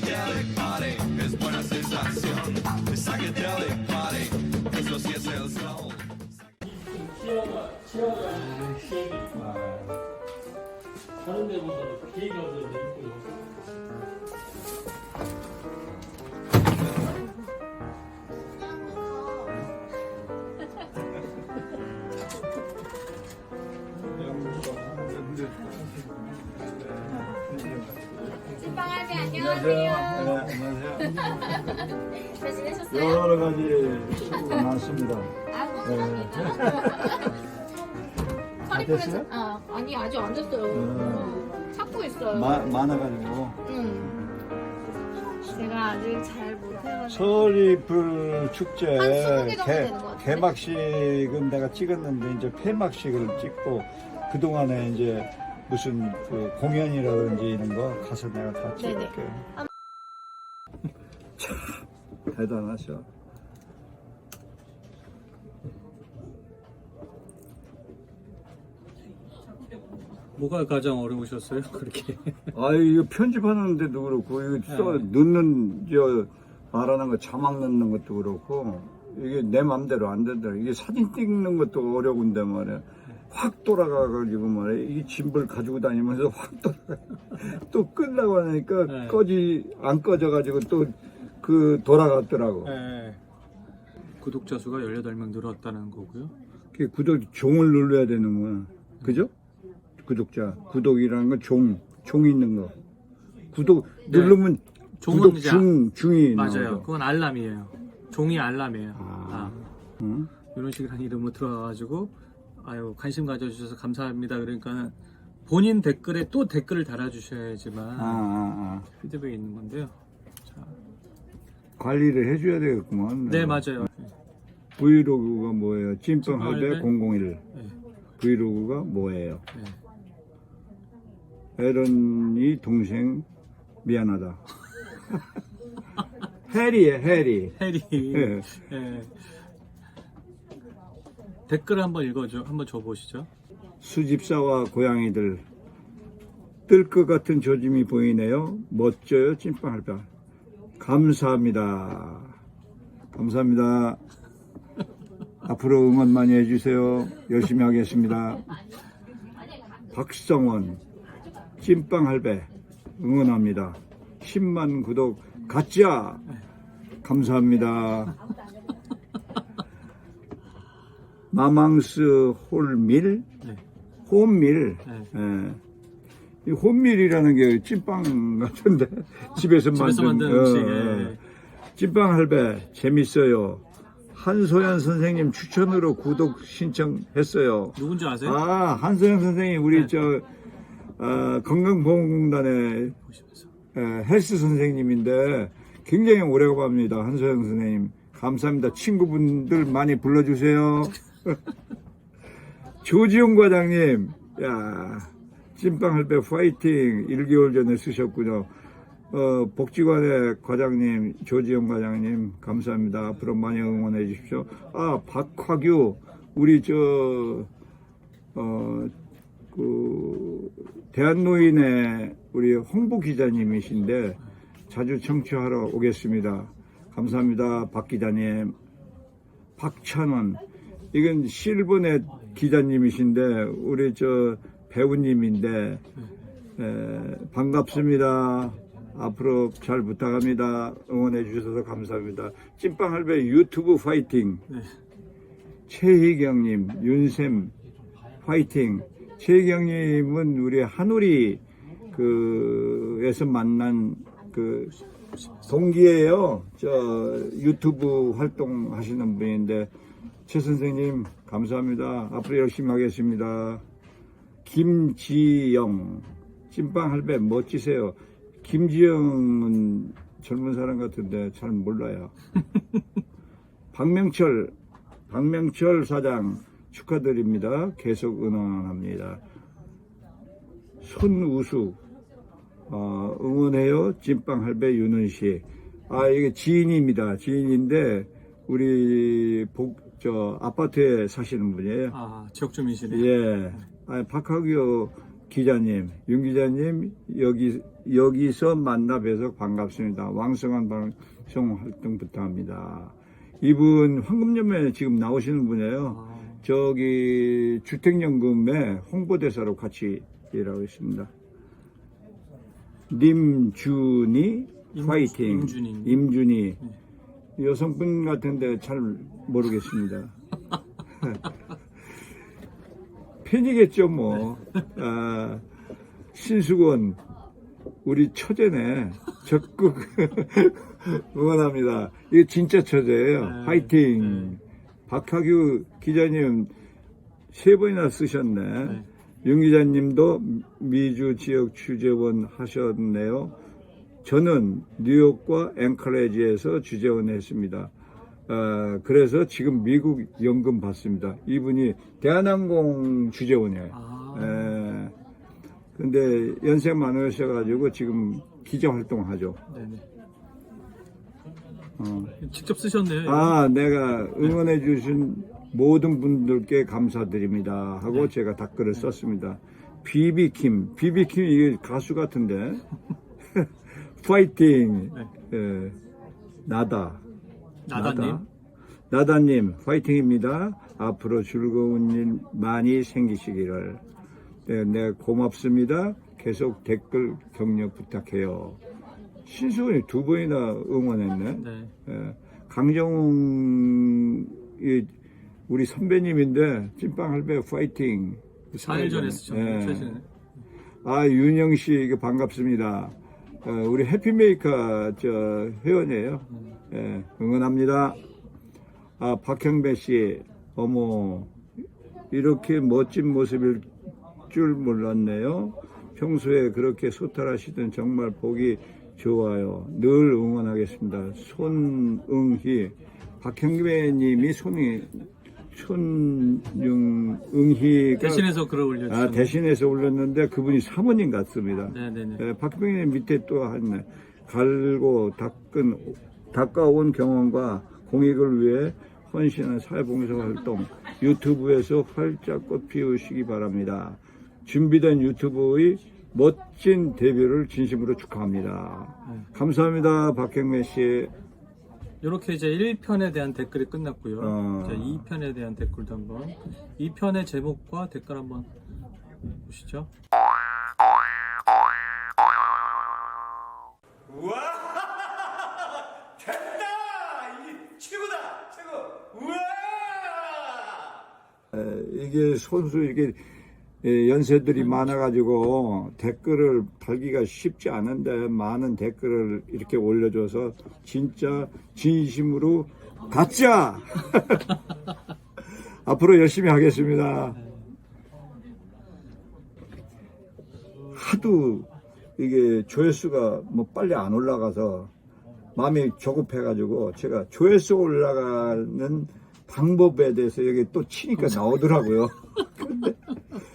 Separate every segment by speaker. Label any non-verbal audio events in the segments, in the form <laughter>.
Speaker 1: psychedelic party es buena sensación. The psychedelic party, eso sí es el sol.
Speaker 2: 치아가 치아가 있는 시험이 다른 데보다 기회가 더 넓고요.
Speaker 3: 안녕하세요.
Speaker 4: 안녕하세요.
Speaker 3: 잘 지내셨어요?
Speaker 4: 여러 가지 수고가 많습니다.
Speaker 3: 아, 감사합니다. 허리
Speaker 4: 됐어요?
Speaker 3: 풀어서 아, 아니 아직 안 됐어요. 어, 찾고 있어요.
Speaker 4: 마, 많아가지고
Speaker 3: 응. 제가 아직 잘 못해가지고.
Speaker 4: 서리풀 축제
Speaker 3: 한개 정도
Speaker 4: 개,
Speaker 3: 되는 것 같은데?
Speaker 4: 개막식은 내가 찍었는데 이제 폐막식을 찍고 그 동안에 이제 무슨 그 공연이라든지 이런 거 가서 내가 다
Speaker 3: 네네.
Speaker 4: 찍을게. <laughs> 참 대단하셔.
Speaker 2: 뭐가 가장 어려우셨어요? 그렇게.
Speaker 4: 아 이거 편집하는데도 그렇고 이거 써
Speaker 2: 네.
Speaker 4: 넣는 저 말하는 거 자막 넣는 것도 그렇고 이게 내 맘대로 안 된다. 이게 사진 찍는 것도 어려운데 말이야. 확 돌아가가지고 말이야. 이 짐을 가지고 다니면서 확 돌아가. 또 끄려고 하니까
Speaker 2: 네.
Speaker 4: 꺼지 안 꺼져가지고 또 그 돌아갔더라고.
Speaker 2: 네. 구독자 수가 18명 늘었다는 거고요.
Speaker 4: 그 구독 종을 눌러야 되는 거야. 그죠? 구독자 구독이라는 건 종, 종 있는 거. 구독
Speaker 2: 네.
Speaker 4: 누르면
Speaker 2: 종은
Speaker 4: 구독
Speaker 2: 이제
Speaker 4: 중 중이
Speaker 2: 맞아요.
Speaker 4: 나오죠.
Speaker 2: 그건 알람이에요. 종이 알람이에요.
Speaker 4: 아.
Speaker 2: 아,
Speaker 4: 응?
Speaker 2: 이런 식이라는 이름으로 들어가가지고 아유 관심 가져주셔서 감사합니다. 그러니까 본인 댓글에 또 댓글을 달아주셔야지만
Speaker 4: 아, 아, 아.
Speaker 2: 피드백이 있는 건데요. 자,
Speaker 4: 관리를 해줘야 되겠구만.
Speaker 2: 네 맞아요.
Speaker 4: 브이로그가 뭐예요? 찐빵 할배? 001.
Speaker 2: 네,
Speaker 4: 브이로그가 뭐예요?
Speaker 2: 네.
Speaker 4: 에런이 동생 미안하다. <laughs> 해리에 해리.
Speaker 2: 해리.
Speaker 4: 예.
Speaker 2: 예. 댓글 한번 읽어줘. 한번 줘보시죠.
Speaker 4: 수집사와 고양이들 뜰 것 같은 조짐이 보이네요. 멋져요, 찐빵 할배. 감사합니다. 감사합니다. <laughs> 앞으로 응원 많이 해주세요. 열심히 하겠습니다. 박성원, 찐빵 할배, 응원합니다. 10만 구독 가짜! 감사합니다. 마망스 홀밀,
Speaker 2: 네.
Speaker 4: 홈밀,
Speaker 2: 네.
Speaker 4: 예. 이 홈밀이라는 게 찐빵 같은데 집에서,
Speaker 2: 집에서 만든
Speaker 4: 어,
Speaker 2: 음식.
Speaker 4: 어.
Speaker 2: 예.
Speaker 4: 찐빵 할배 재밌어요. 한소연 선생님 추천으로 구독 신청했어요.
Speaker 2: 누군지 아세요?
Speaker 4: 아 한소연 선생님 우리
Speaker 2: 네.
Speaker 4: 저 어, 건강보험공단의. 에, 헬스 선생님인데 굉장히 오래 갑니다. 한소영 선생님. 감사합니다. 친구분들 많이 불러주세요. <laughs> <laughs> 조지용 과장님, 야, 찐빵 할배 파이팅 1개월 전에 쓰셨군요. 어, 복지관의 과장님, 조지영 과장님, 감사합니다. 앞으로 많이 응원해 주십시오. 아, 박화규, 우리 저, 어, 그, 대한노인의 우리 홍보 기자님이신데 자주 청취하러 오겠습니다. 감사합니다. 박 기자님. 박찬원. 이건 실버넷 기자님이신데 우리 저 배우님인데 에, 반갑습니다. 앞으로 잘 부탁합니다. 응원해 주셔서 감사합니다. 찐빵 할배 유튜브 파이팅.
Speaker 2: 네.
Speaker 4: 최희경님, 윤샘, 화이팅. 최희경님은 우리 한우리 그에서 만난 그 동기예요. 저 유튜브 활동하시는 분인데 최 선생님 감사합니다. 앞으로 열심히 하겠습니다. 김지영, 찐빵 할배 멋지세요. 김지영은 젊은 사람 같은데 잘 몰라요. <laughs> 박명철, 박명철 사장 축하드립니다. 계속 응원합니다. 손우숙, 어, 응원해요. 찐빵 할배 윤은 씨. 아, 이게 지인입니다. 지인인데, 우리 복, 저, 아파트에 사시는 분이에요.
Speaker 2: 아, 지역 주민이시네요.
Speaker 4: 예. 아, 박학규 기자님, 윤 기자님 여기 여기서 만나 뵈서 반갑습니다. 왕성한 방송 활동 부탁합니다. 이분 황금연맹에 지금 나오시는 분이에요.
Speaker 2: 아,
Speaker 4: 저기 주택연금의 홍보대사로 같이 일하고 있습니다. 님준이
Speaker 2: 임-
Speaker 4: 파이팅.
Speaker 2: 임준이.
Speaker 4: 임준이. 여성분 같은데 잘 모르겠습니다. <laughs> 팬이겠죠, 뭐. 아, 신수건, 우리 처제네. 적극 <laughs> 응원합니다. 이게 진짜 처제예요.
Speaker 2: 네.
Speaker 4: 파이팅. 박하규 기자님 세 번이나 쓰셨네.
Speaker 2: 네.
Speaker 4: 윤 기자님도 미주 지역 취재원 하셨네요. 저는 뉴욕과 앵커레지에서 취재원 했습니다. 어, 그래서 지금 미국 연금 받습니다. 이분이 대한항공 취재원이에요.
Speaker 2: 아,
Speaker 4: 예. 근데 연세 많으셔가지고 지금 기자 활동하죠.
Speaker 2: 네네.
Speaker 4: 어.
Speaker 2: 직접 쓰셨네요.
Speaker 4: 아, 내가 응원해 주신 모든 분들께 감사드립니다. 하고
Speaker 2: 네.
Speaker 4: 제가 댓글을 썼습니다. 비비킴, 비비킴 이게 가수 같은데. <laughs> 파이팅.
Speaker 2: 네.
Speaker 4: 예. 나다.
Speaker 2: 나다님.
Speaker 4: 나다님, 파이팅입니다. 앞으로 즐거운 일 많이 생기시기를. 네, 네, 고맙습니다. 계속 댓글 격려 부탁해요. 신수원이 두 번이나 응원했네.
Speaker 2: 네.
Speaker 4: 예, 강정웅 이 우리 선배님인데 찐빵 할배 파이팅.
Speaker 2: 4일 전에 쓰셨죠.
Speaker 4: 예.
Speaker 2: 최근에.
Speaker 4: 아 윤영 씨 이게 반갑습니다. 어, 우리 해피메이커 저 회원이에요. 예, 응원합니다. 아 박형배 씨 어머 이렇게 멋진 모습일 줄 몰랐네요. 평소에 그렇게 소탈하시던 정말 보기 좋아요. 늘 응원하겠습니다. 손응희 박형배 님이 손이 손용응희가
Speaker 2: 대신해서 글을 올려주셨네요.
Speaker 4: 아, 대신해서 올렸는데 그분이 사모님 같습니다.
Speaker 2: 네네네.
Speaker 4: 예, 박병님 밑에 또 한 갈고 닦은 닦아온 경험과 공익을 위해 헌신한 사회봉사 활동 유튜브에서 활짝 꽃 피우시기 바랍니다. 준비된 유튜브의 멋진 데뷔를 진심으로 축하합니다.
Speaker 2: 네.
Speaker 4: 감사합니다, 박경래 씨.
Speaker 2: 이렇게 이제 1편에 대한 댓글이 끝났고요.
Speaker 4: 어.
Speaker 2: 이제 2편에 대한 댓글도 한번 2편의 제목과 댓글 한번 보시죠.
Speaker 5: 우와! <laughs> 됐다! 이게 최고다! 최고! 우와!
Speaker 4: 에, 이게 손수 이게 예, 연세들이 많아가지고 댓글을 달기가 쉽지 않은데 많은 댓글을 이렇게 올려줘서 진짜 진심으로 가짜 <laughs> 앞으로 열심히 하겠습니다. 하도 이게 조회수가 뭐 빨리 안 올라가서 마음이 조급해가지고 제가 조회수 올라가는 방법에 대해서 여기 또 치니까 나오더라고요. <laughs>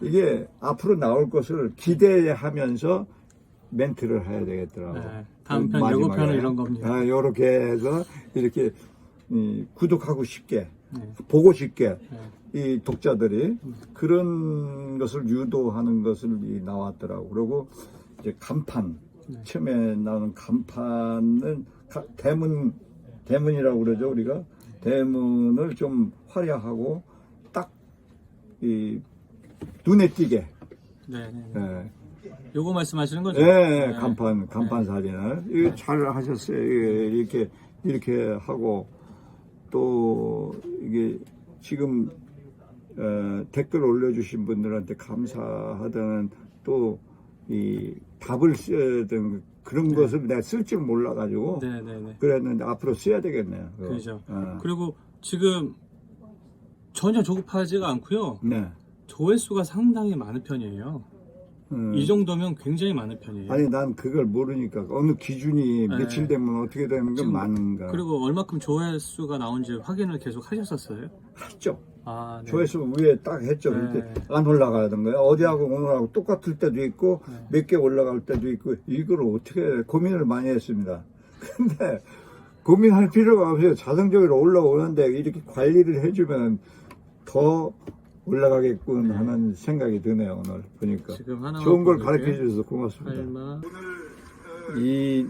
Speaker 4: 이게 앞으로 나올 것을 기대하면서 멘트를 해야 되겠더라고요.
Speaker 2: 네, 다음 편. 예고편은 이런 겁니다.
Speaker 4: 아, 요렇게 해서 이렇게 이, 구독하고 싶게
Speaker 2: 네.
Speaker 4: 보고 싶게
Speaker 2: 네.
Speaker 4: 이 독자들이 그런 것을 유도하는 것을 이 나왔더라고. 그리고 이제 간판
Speaker 2: 네.
Speaker 4: 처음에 나오는 간판은 가- 대문 대문이라고 그러죠 우리가 대문을 좀 화려하고 딱이 눈에 띄게
Speaker 2: 네네.
Speaker 4: 예,
Speaker 2: 요거 말씀하시는 거죠?
Speaker 4: 예,
Speaker 2: 네.
Speaker 4: 간판 간판 사진을 이거 잘 하셨어요. 이게 이렇게 이렇게 하고 또 이게 지금 어, 댓글 올려주신 분들한테 감사하다는 또 이 답을 써야 되는 그런 것을 내가 쓸 줄 몰라가지고
Speaker 2: 네 네 네.
Speaker 4: 그랬는데 앞으로 써야 되겠네요. 그거.
Speaker 2: 그죠.
Speaker 4: 어.
Speaker 2: 그리고 지금 전혀 조급하지가 않고요.
Speaker 4: 네.
Speaker 2: 조회수가 상당히 많은 편이에요.
Speaker 4: 음.
Speaker 2: 이 정도면 굉장히 많은 편이에요.
Speaker 4: 아니 난 그걸 모르니까 어느 기준이
Speaker 2: 네.
Speaker 4: 며칠 되면 어떻게 되는 건
Speaker 2: 지금
Speaker 4: 많은가
Speaker 2: 그리고 얼마큼 조회수가 나온지 확인을 계속 하셨었어요?
Speaker 4: 했죠.
Speaker 2: 아, 네.
Speaker 4: 조회수 위에 딱 했죠.
Speaker 2: 네.
Speaker 4: 이렇게 안 올라가는 거예요. 어제하고 오늘하고 똑같을 때도 있고
Speaker 2: 네.
Speaker 4: 몇 개 올라갈 때도 있고 이걸 어떻게 고민을 많이 했습니다. <laughs> 근데 고민할 필요가 없어요. 자동적으로 올라오는데 이렇게 관리를 해주면 더 올라가겠군 하는 생각이 드네요 오늘 보니까 좋은 걸. 가르쳐 주셔서 고맙습니다. 이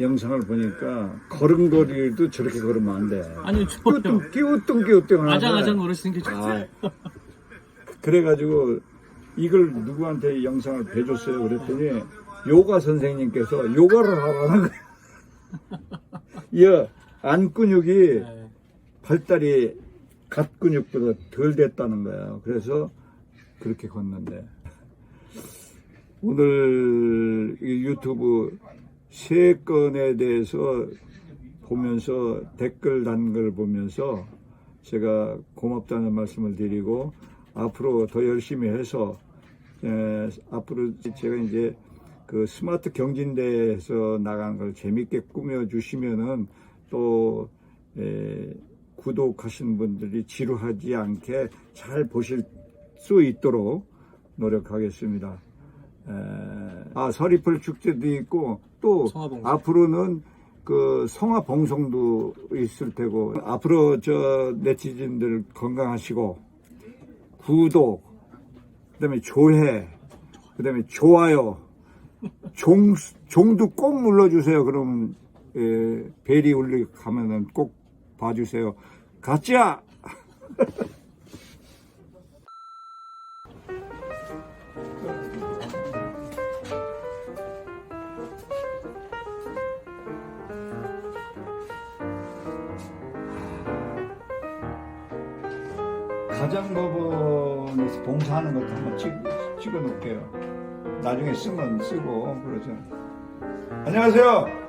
Speaker 4: 영상을 보니까 걸음걸이도 저렇게 걸으면 안 돼.
Speaker 2: 아니.
Speaker 4: 끼우뚱 끼우뚱 끼우뚱
Speaker 2: 아장아장 노르시는 게 좋아요.
Speaker 4: 아, 그래가지고 이걸 누구한테 이 영상을 배줬어요 그랬더니 요가 선생님께서 요가를 하라는 거예요. <laughs> 안 근육이
Speaker 2: 네.
Speaker 4: 발달이 갓 근육보다 덜 됐다는 거예요. 그래서 그렇게 걷는데 오늘 이 유튜브 세 건에 대해서 보면서 댓글 단 걸 보면서 제가 고맙다는 말씀을 드리고 앞으로 더 열심히 해서 에, 앞으로 제가 이제 그 스마트 경진대에서 나간 걸 재밌게 꾸며 주시면은 또 에, 구독하신 분들이 지루하지 않게 잘 보실 수 있도록 노력하겠습니다. 에, 아 서리풀 축제도 있고 또
Speaker 2: 성화봉송.
Speaker 4: 앞으로는 그 성화 봉송도 있을 테고 앞으로 저 네티즌들 건강하시고 구독 그다음에 조회 그다음에 좋아요 종 종도 꼭 눌러주세요. 그러면 에, 벨이 울리 가면은 꼭 봐주세요. 가짜. 가정법원에서 봉사하는 것도 한번 찍, 찍어 놓을게요. 나중에 쓰면 쓰고 그러죠. 안녕하세요.